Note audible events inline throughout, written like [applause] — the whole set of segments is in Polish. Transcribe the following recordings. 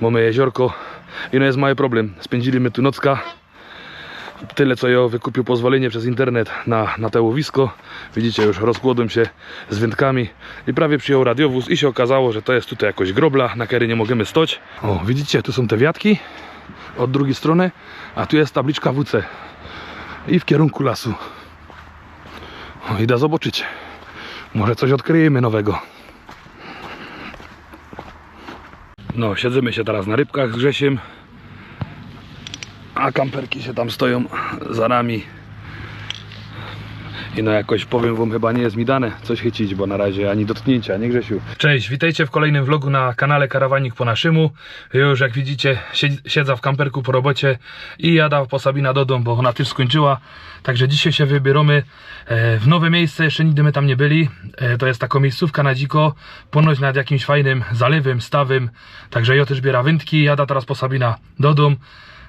Mamy jeziorko i no jest mały problem. Spędziliśmy tu nocka. Tyle co ja wykupił pozwolenie przez internet na, na te łowisko. Widzicie, już rozkładłem się z wędkami i prawie przyjął radiowóz i się okazało, że to jest tutaj jakoś grobla, na której nie możemy stoć. O, widzicie, tu są te wiatki od drugiej strony, a tu jest tabliczka WC i w kierunku lasu. O, i da zobaczyć. Może coś odkryjemy nowego. No, siedzimy się teraz na rybkach z Grzesiem. A kamperki się tam stoją za nami. I no jakoś powiem wam chyba nie jest mi dane coś chycić, bo na razie ani dotknięcia, nie Grzesiu? Cześć, witajcie w kolejnym vlogu na kanale Karawanik po naszemu. Już jak widzicie siedz- siedzę w kamperku po robocie i jada po Sabina do domu, bo ona też skończyła. Także dzisiaj się wybieramy e, w nowe miejsce, jeszcze nigdy my tam nie byli. E, To jest taka miejscówka na dziko, ponoć nad jakimś fajnym zalewem, stawem. Także ja też biera wędki, jada teraz po Sabina do domu.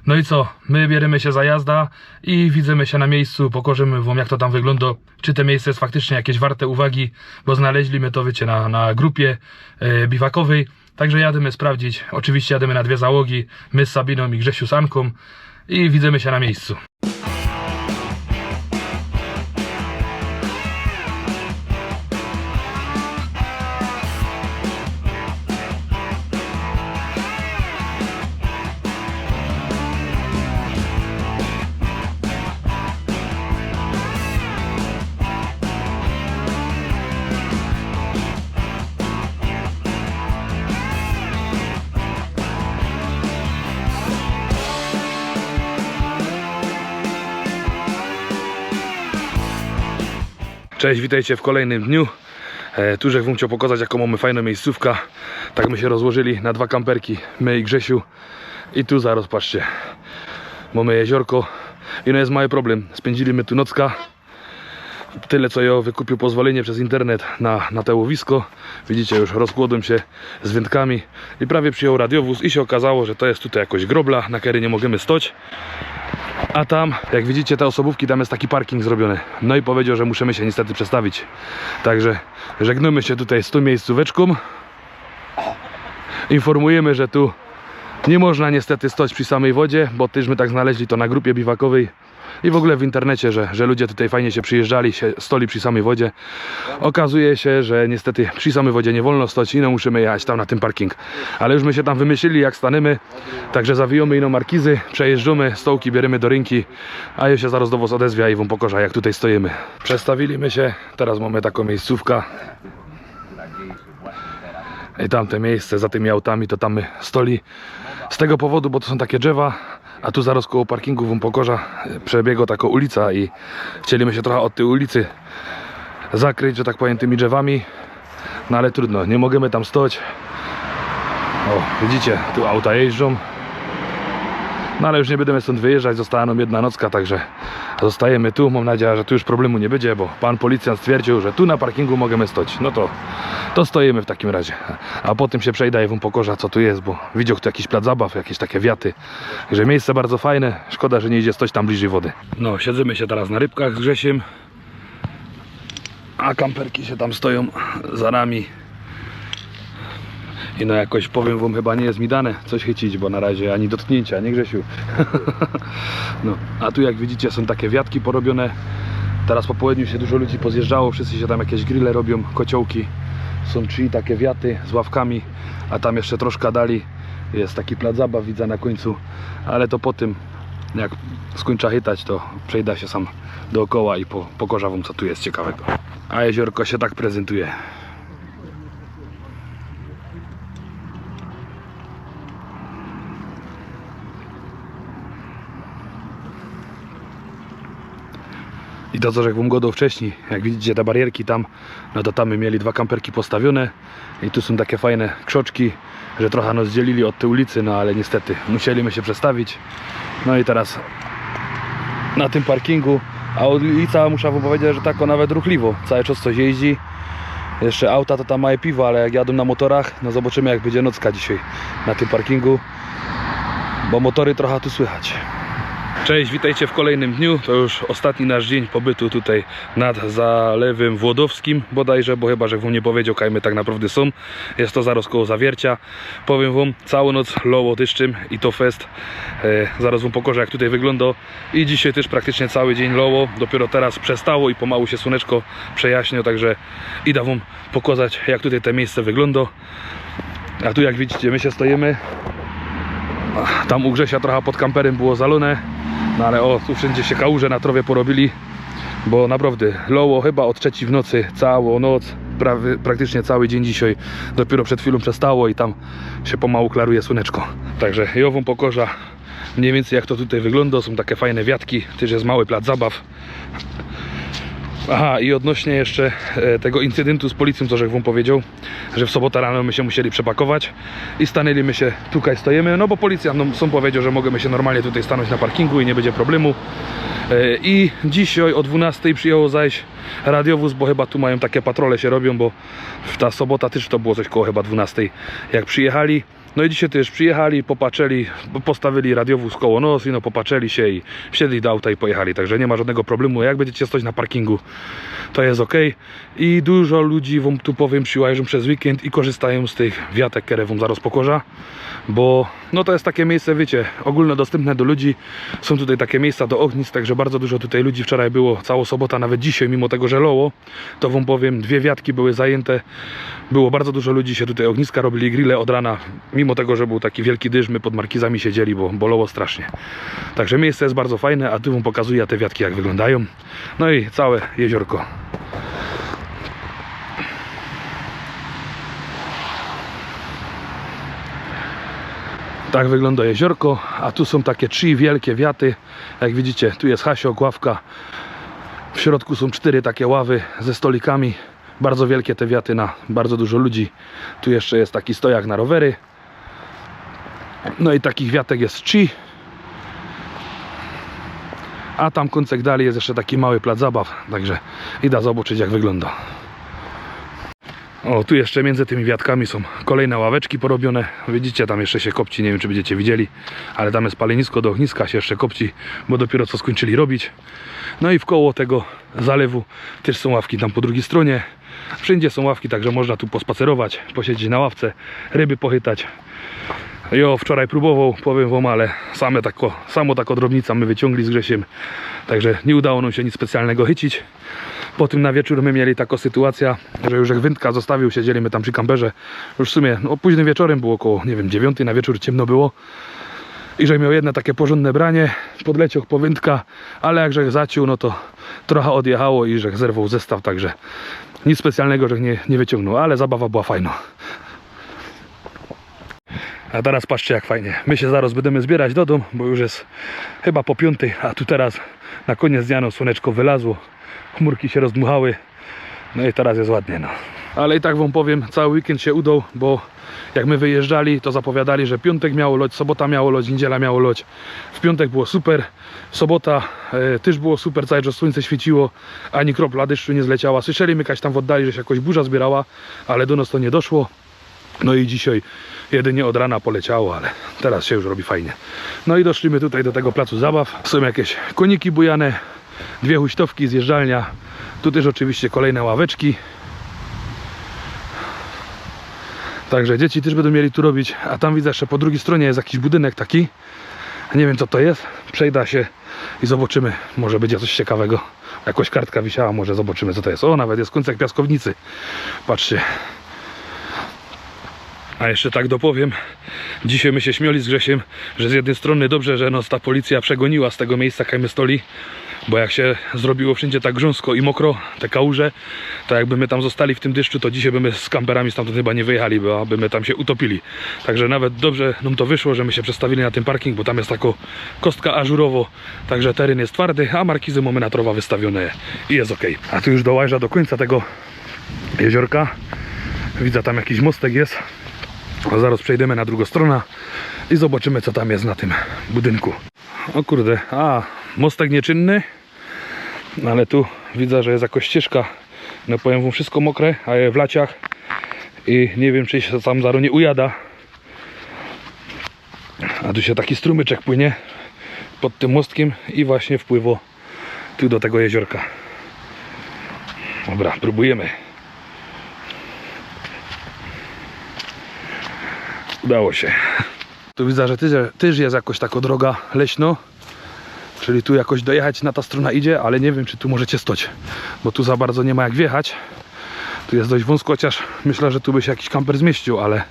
No i co? My bierzemy się za jazda i widzimy się na miejscu, pokażemy wam jak to tam wygląda, czy to miejsce jest faktycznie jakieś warte uwagi, bo znaleźliśmy to wiecie na, na grupie e, biwakowej, także jadymy sprawdzić, oczywiście jadymy na dwie załogi, my z Sabiną i Grzesiu z Anką i widzimy się na miejscu. Cześć, witajcie w kolejnym dniu. E, tu wam chciał pokazać jaką mamy fajną miejscówkę. Tak my się rozłożyli na dwa kamperki, my i Grzesiu. I tu zaraz patrzcie. Mamy jeziorko i no jest mały problem. Spędziliśmy tu nocka. Tyle co ja wykupił pozwolenie przez internet na, na te łowisko. Widzicie, już rozkładłem się z wędkami i prawie przyjął radiowóz i się okazało, że to jest tutaj jakoś grobla, na której nie możemy stoć. A tam, jak widzicie, te osobówki, tam jest taki parking zrobiony. No i powiedział, że musimy się niestety przestawić. Także żegnamy się tutaj z tą miejscóweczką. Informujemy, że tu nie można niestety stoć przy samej wodzie, bo tyśmy tak znaleźli to na grupie biwakowej i w ogóle w internecie, że, że ludzie tutaj fajnie się przyjeżdżali, się stoli przy samej wodzie. Okazuje się, że niestety przy samej wodzie nie wolno stać i no musimy jechać tam na ten parking. Ale już my się tam wymyślili jak staniemy, także zawijamy ino markizy, przejeżdżamy, stołki bierzemy do rynki, a ja się zaraz do was odezwia i wam pokażę jak tutaj stoimy. Przestawiliśmy się, teraz mamy taką miejscówkę. I tamte miejsce za tymi autami to tam my stoli z tego powodu, bo to są takie drzewa, a tu zaraz koło parkingu wam pokorza przebiegła taka ulica i chcieliśmy się trochę od tej ulicy zakryć, że tak powiem, tymi drzewami. No ale trudno, nie możemy tam stać. O, widzicie, tu auta jeżdżą. No ale już nie będziemy stąd wyjeżdżać, została nam jedna nocka, także zostajemy tu. Mam nadzieję, że tu już problemu nie będzie, bo pan policjant stwierdził, że tu na parkingu możemy stać. No to, to stoimy w takim razie. A potem się przejdę i wam pokorza co tu jest, bo widział tu jakiś plac zabaw, jakieś takie wiaty. Także miejsce bardzo fajne, szkoda, że nie idzie stać tam bliżej wody. No, siedzimy się teraz na rybkach z Grzesiem. A kamperki się tam stoją za nami. I no jakoś powiem wam chyba nie jest mi dane coś chycić, bo na razie ani dotknięcia, nie Grzesiu? [laughs] no, a tu jak widzicie są takie wiatki porobione. Teraz po południu się dużo ludzi pozjeżdżało, wszyscy się tam jakieś grille robią, kociołki. Są trzy takie wiaty z ławkami, a tam jeszcze troszkę dali jest taki plac zabaw widzę na końcu, ale to po tym jak skończę chytać to przejdę się sam dookoła i po, pokorza wam co tu jest ciekawego. A jeziorko się tak prezentuje. I to co, wam godą wcześniej, jak widzicie te barierki tam, no to tam my mieli dwa kamperki postawione i tu są takie fajne krzoczki, że trochę nas dzielili od tej ulicy, no ale niestety musieliśmy się przestawić. No i teraz na tym parkingu, a ulica muszę wam powiedzieć, że tako nawet ruchliwo, cały czas coś jeździ. Jeszcze auta to tam małe piwo, ale jak jadą na motorach, no zobaczymy jak będzie nocka dzisiaj na tym parkingu, bo motory trochę tu słychać. Cześć, witajcie w kolejnym dniu. To już ostatni nasz dzień pobytu tutaj nad Zalewem Włodowskim bodajże, bo chyba, że wam nie powiedział, kajmy tak naprawdę są. Jest to zaraz koło Zawiercia. Powiem wam, całą noc loło deszczem i to fest. E, zaraz wam pokażę, jak tutaj wygląda. I dzisiaj też praktycznie cały dzień loło. Dopiero teraz przestało i pomału się słoneczko przejaśnia, także idę wam pokazać, jak tutaj to miejsce wygląda. A tu jak widzicie, my się stoimy. Tam u Grzesia trochę pod kamperem było zalone. No ale o, tu wszędzie się kałuże na trowie porobili, bo naprawdę loło chyba od trzeciej w nocy, całą noc, prawie, praktycznie cały dzień dzisiaj, dopiero przed chwilą przestało i tam się pomału klaruje słoneczko. Także Jową pokorza, mniej więcej jak to tutaj wygląda, są takie fajne wiatki, też jest mały plac zabaw. Aha, i odnośnie jeszcze e, tego incydentu z policją, co żech wam powiedział, że w sobotę rano my się musieli przepakować i stanęliśmy się, tutaj stoimy, no bo policja no, są powiedział, że możemy się normalnie tutaj stanąć na parkingu i nie będzie problemu. E, I dzisiaj o 12 przyjęło zajść radiowóz, bo chyba tu mają takie patrole się robią, bo w ta sobota też to było coś koło chyba 12 jak przyjechali. No i dzisiaj też przyjechali, popatrzyli, postawili radiowóz koło nos i no popatrzyli się i wsiedli do auta i pojechali, także nie ma żadnego problemu. Jak będziecie stać na parkingu, to jest ok. I dużo ludzi wam tu powiem przez weekend i korzystają z tych wiatek, które wam zaraz pokorza, bo no to jest takie miejsce, wiecie, ogólnodostępne do ludzi. Są tutaj takie miejsca do ognisk, także bardzo dużo tutaj ludzi wczoraj było, całą sobotę, nawet dzisiaj, mimo tego, że loło, to wam powiem, dwie wiatki były zajęte. Było bardzo dużo ludzi się tutaj ogniska robili, grille od rana, mimo tego, że był taki wielki dyż, my pod markizami siedzieli, bo bolało strasznie. Także miejsce jest bardzo fajne, a tu wam pokazuję te wiatki jak wyglądają. No i całe jeziorko. Tak wygląda jeziorko, a tu są takie trzy wielkie wiaty. Jak widzicie, tu jest Hasio, ławka. W środku są cztery takie ławy ze stolikami. Bardzo wielkie te wiaty na bardzo dużo ludzi. Tu jeszcze jest taki stojak na rowery. No i takich wiatek jest trzy. A tam końcek dalej jest jeszcze taki mały plac zabaw. Także idę zobaczyć jak wygląda. O, tu jeszcze między tymi wiatkami są kolejne ławeczki porobione. Widzicie, tam jeszcze się kopci, nie wiem czy będziecie widzieli, ale tam jest palenisko do ogniska, się jeszcze kopci, bo dopiero co skończyli robić. No i w koło tego zalewu też są ławki tam po drugiej stronie. Wszędzie są ławki, także można tu pospacerować, posiedzieć na ławce, ryby pochytać. Jo, wczoraj próbował, powiem wam, ale same tako, samo tako drobnica my wyciągli z Grzesiem, także nie udało nam się nic specjalnego chycić. Po tym na wieczór my mieli taką sytuację, że już jak wędka zostawił, siedzieliśmy tam przy kamperze. Już w sumie no, późnym wieczorem było około, nie wiem, dziewiąty na wieczór ciemno było. I że miał jedno takie porządne branie, podleciał po wędka, ale jak żech zaciął, no to trochę odjechało i żech zerwał zestaw, także nic specjalnego żech nie, nie wyciągnął, ale zabawa była fajna. A teraz patrzcie jak fajnie. My się zaraz będziemy zbierać do domu, bo już jest chyba po piątej, a tu teraz na koniec dnia no, słoneczko wylazło, chmurki się rozdmuchały, no i teraz jest ładnie no. Ale i tak wam powiem, cały weekend się udał, bo jak my wyjeżdżali, to zapowiadali, że piątek miało loć, sobota miało loć, niedziela miało loć. W piątek było super, sobota e, też było super, cały czas słońce świeciło, ani kropla deszczu nie zleciała. Słyszeliśmy jakaś tam w oddali, że się jakoś burza zbierała, ale do nas to nie doszło. No i dzisiaj jedynie od rana poleciało, ale teraz się już robi fajnie. No i doszliśmy tutaj do tego placu zabaw. Są jakieś koniki bujane, dwie huśtowki, zjeżdżalnia. Tu też oczywiście kolejne ławeczki. Także dzieci też będą mieli tu robić. A tam widzę, że po drugiej stronie jest jakiś budynek taki. Nie wiem co to jest. Przejdę się i zobaczymy. Może będzie coś ciekawego. Jakoś kartka wisiała, może zobaczymy co to jest. O, nawet jest końcek piaskownicy. Patrzcie. A jeszcze tak dopowiem, dzisiaj my się śmiali z Grzesiem, że z jednej strony dobrze, że nas ta policja przegoniła z tego miejsca kajmy stoli, bo jak się zrobiło wszędzie tak grząsko i mokro, te kałuże, to jakby my tam zostali w tym deszczu, to dzisiaj by my z kamperami stamtąd chyba nie wyjechali, bo aby my tam się utopili. Także nawet dobrze nam to wyszło, że my się przestawili na ten parking, bo tam jest tako kostka ażurowo, także teren jest twardy, a markizy mamy na trowa wystawione i jest ok. A tu już dołaża do końca tego jeziorka. Widzę tam jakiś mostek jest. A zaraz przejdziemy na drugą stronę i zobaczymy co tam jest na tym budynku. O kurde, a mostek nieczynny, ale tu widzę, że jest jakaś ścieżka. No powiem wam wszystko mokre, a je w laciach i nie wiem czy się tam zaro nie ujada. A tu się taki strumyczek płynie. pod tym mostkiem i właśnie wpływo tu do tego jeziorka. Dobra, próbujemy. Udało się. Tu widzę, że tyż, tyż jest jakoś taka droga leśno. Czyli tu jakoś dojechać na ta strona idzie, ale nie wiem czy tu możecie stoć. Bo tu za bardzo nie ma jak wjechać. Tu jest dość wąsko, chociaż myślę, że tu by się jakiś kamper zmieścił, ale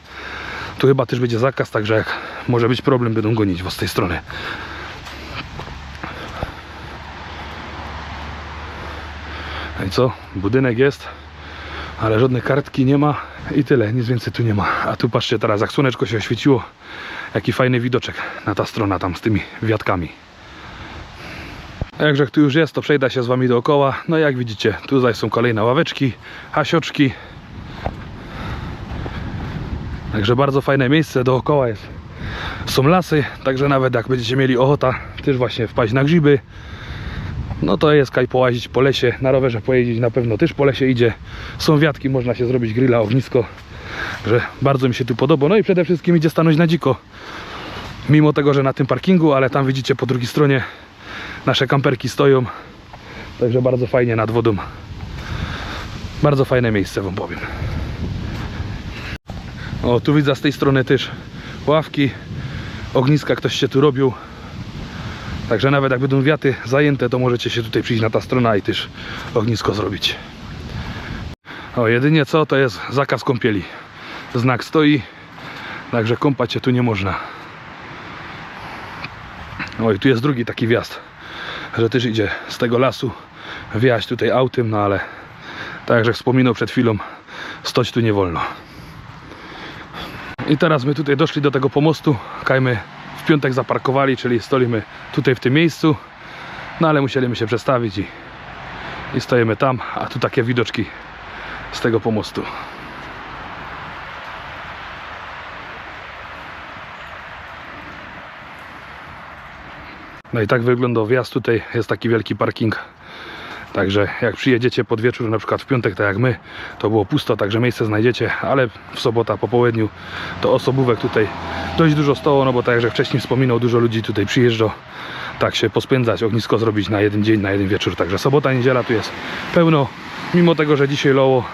tu chyba też będzie zakaz, także jak może być problem, będą gonić was z tej strony. No i co? Budynek jest, ale żadnej kartki nie ma i tyle, nic więcej tu nie ma. A tu patrzcie teraz, jak słoneczko się oświeciło, jaki fajny widoczek na ta strona tam z tymi wiatkami. Jakże tu już jest, to przejdę się z wami dookoła. No jak widzicie, tutaj są kolejne ławeczki, hasioczki. Także bardzo fajne miejsce, dookoła jest. Są lasy, także nawet jak będziecie mieli ochota też właśnie wpaść na grzyby, no to jest kaj połazić po lesie, na rowerze pojeździć na pewno też po lesie idzie. Są wiatki, można się zrobić grilla, ognisko, że bardzo mi się tu podoba. No i przede wszystkim idzie stanąć na dziko. Mimo tego, że na tym parkingu, ale tam widzicie po drugiej stronie nasze kamperki stoją. Także bardzo fajnie nad wodą. Bardzo fajne miejsce wam powiem. O, tu widzę z tej strony też ławki, ogniska ktoś się tu robił. Także nawet jak będą wiaty zajęte, to możecie się tutaj przyjść na ta strona i też ognisko zrobić. O, jedynie co, to jest zakaz kąpieli. Znak stoi, także kąpać się tu nie można. O, i tu jest drugi taki wjazd, że też idzie z tego lasu wjechać tutaj autem, no ale tak jak wspominał przed chwilą, stoć tu nie wolno. I teraz my tutaj doszli do tego pomostu, kajmy piątek zaparkowali, czyli stolimy tutaj w tym miejscu, no ale musieliśmy się przestawić i, i stoimy tam, a tu takie widoczki z tego pomostu. No i tak wygląda wjazd tutaj, jest taki wielki parking. Także jak przyjedziecie pod wieczór, na przykład w piątek, tak jak my, to było pusto, także miejsce znajdziecie, ale w sobota po południu to osobówek tutaj dość dużo stało, no bo tak jak wcześniej wspominał, dużo ludzi tutaj przyjeżdża tak się pospędzać, ognisko zrobić na jeden dzień, na jeden wieczór, także sobota, niedziela tu jest pełno, mimo tego, że dzisiaj loło,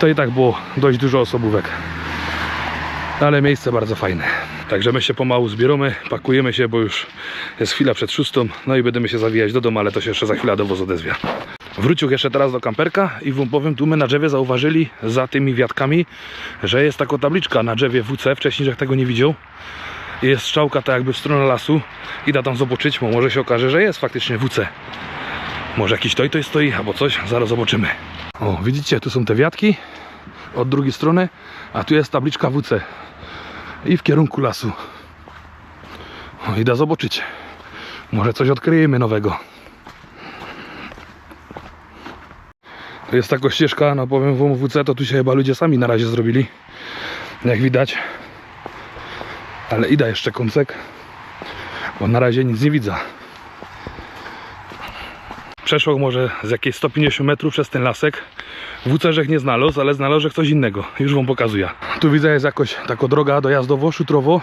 to i tak było dość dużo osobówek ale miejsce bardzo fajne. Także my się pomału zbieramy, pakujemy się, bo już jest chwila przed szóstą, no i będziemy się zawijać do domu, ale to się jeszcze za chwilę do wozu odezwie. Wrócił jeszcze teraz do kamperka i wam powiem, tu my na drzewie zauważyli za tymi wiatkami, że jest taka tabliczka na drzewie WC, wcześniej że tego nie widział. Jest strzałka tak jakby w stronę lasu i da tam zobaczyć, bo może się okaże, że jest faktycznie WC. Może jakiś toj toj stoi, albo coś, zaraz zobaczymy. O, widzicie, tu są te wiatki od drugiej strony, a tu jest tabliczka WC i w kierunku lasu. O, i da zobaczyć. Może coś odkryjemy nowego. Jest taka ścieżka, no powiem wam WC, to tu się chyba ludzie sami na razie zrobili. Jak widać. Ale ida jeszcze kącek, bo na razie nic nie widzę. Przeszło może z jakieś 150 metrów przez ten lasek. WC-rzech nie znalazł, ale znalazł coś innego. Już wam pokazuję. Tu widzę jest jakoś taka droga dojazdowo, szutrowo.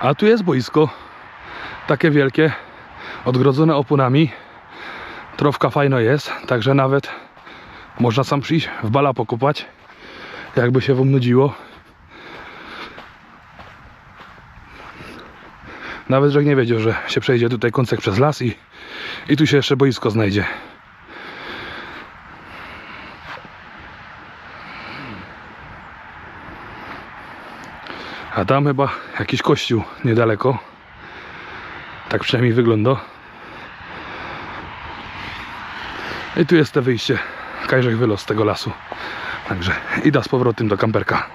A tu jest boisko. Takie wielkie, odgrodzone oponami. Trowka fajno jest, także nawet można sam przyjść w bala pokopać. Jakby się wam nudziło. Nawet, że nie wiedział, że się przejdzie tutaj kącek przez las i, i tu się jeszcze boisko znajdzie. A tam chyba jakiś kościół niedaleko. Tak przynajmniej wygląda. I tu jest te wyjście. Kajrzech wylos z tego lasu. Także idę z powrotem do kamperka.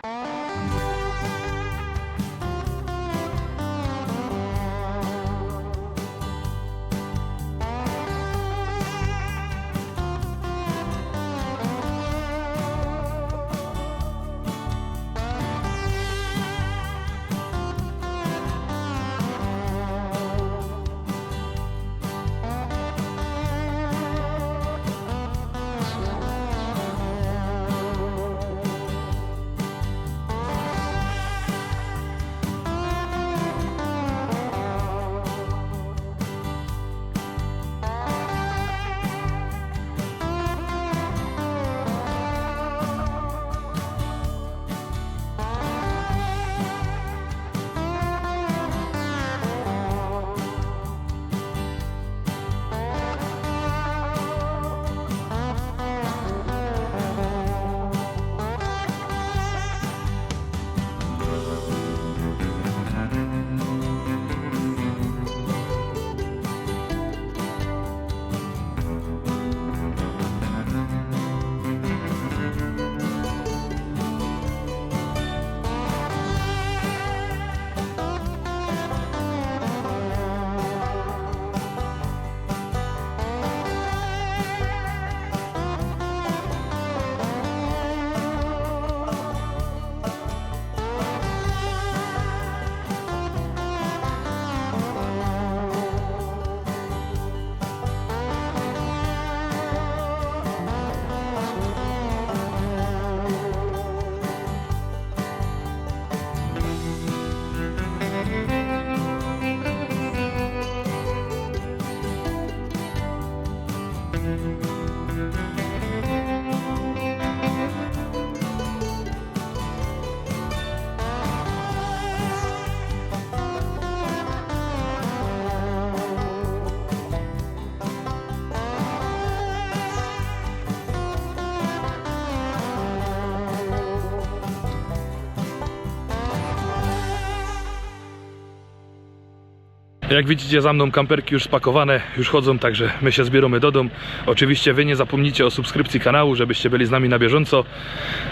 Jak widzicie za mną kamperki już spakowane, już chodzą, także my się zbieramy do domu. Oczywiście wy nie zapomnijcie o subskrypcji kanału, żebyście byli z nami na bieżąco.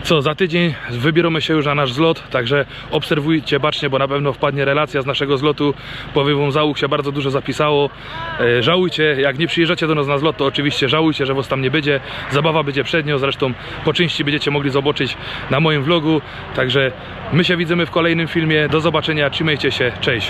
Co za tydzień wybieramy się już na nasz zlot, także obserwujcie bacznie, bo na pewno wpadnie relacja z naszego zlotu. Powiem wam, załóg się bardzo dużo zapisało. E, żałujcie, jak nie przyjeżdżacie do nas na zlot, to oczywiście żałujcie, że was tam nie będzie. Zabawa będzie przed nią, zresztą po części będziecie mogli zobaczyć na moim vlogu. Także my się widzimy w kolejnym filmie. Do zobaczenia, trzymajcie się, cześć.